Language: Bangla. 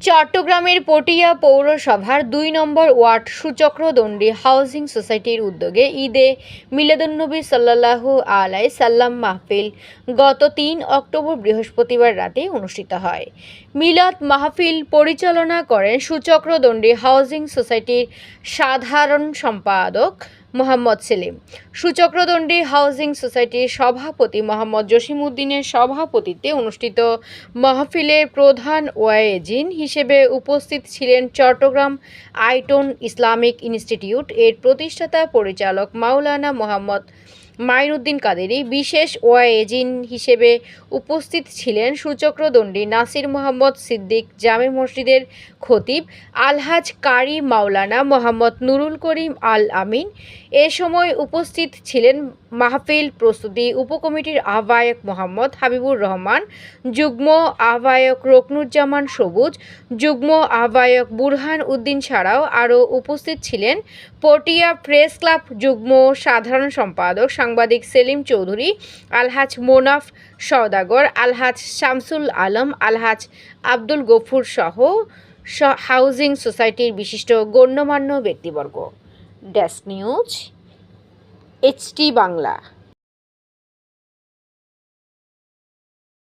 চট্টগ্রামের পটিয়া পৌরসভার দুই নম্বর ওয়ার্ড সুচক্রদণ্ডী হাউজিং সোসাইটির উদ্যোগে ঈদে মিলাদুন্নবী সাল্লাল্লাহু আলাই সাল্লাম মাহফিল গত তিন অক্টোবর বৃহস্পতিবার রাতে অনুষ্ঠিত হয়। মিলাদ মাহফিল পরিচালনা করেন সুচক্রদণ্ডী হাউজিং সোসাইটির সাধারণ সম্পাদক মোহাম্মদ সেলিম। সুচক্রদণ্ডী হাউজিং সোসাইটির সভাপতি মোহাম্মদ জসিমউদ্দিনের সভাপতিত্বে অনুষ্ঠিত মাহফিলে প্রধান ওয়াইজিন হিসেবে উপস্থিত ছিলেন চট্টগ্রাম আইটন ইসলামিক ইনস্টিটিউট এর প্রতিষ্ঠাতা পরিচালক মাওলানা মোহাম্মদ মাইনুদ্দিন কাদেরি বিশেষ ওয়াইজিন হিসেবে উপস্থিত ছিলেন সুচক্রদণ্ডী নাসির মোহাম্মদ সিদ্দিক, জামে মসজিদের খতিব আলহাজ কারি মাওলানা মোহাম্মদ নুরুল করিম আল আমিন। এ সময় উপস্থিত ছিলেন মাহফিল প্রস্তুতি উপকমিটির আহ্বায়ক মোহাম্মদ হাবিবুর রহমান, যুগ্ম আহ্বায়ক রকনুজ্জামান সবুজ, যুগ্ম আহ্বায়ক বুরহান উদ্দিন ছাড়াও আরও উপস্থিত ছিলেন পটিয়া প্রেস ক্লাব যুগ্ম সাধারণ সম্পাদক সাংবাদিক সেলিম চৌধুরী, আলহাজ মোনাফ সওদাগর, আলহাজ শামসুল আলম, আলহাজ আব্দুল গফুর সহ হাউজিং সোসাইটির বিশিষ্ট গণ্যমান্য ব্যক্তিবর্গ। Desk news HT Bangla.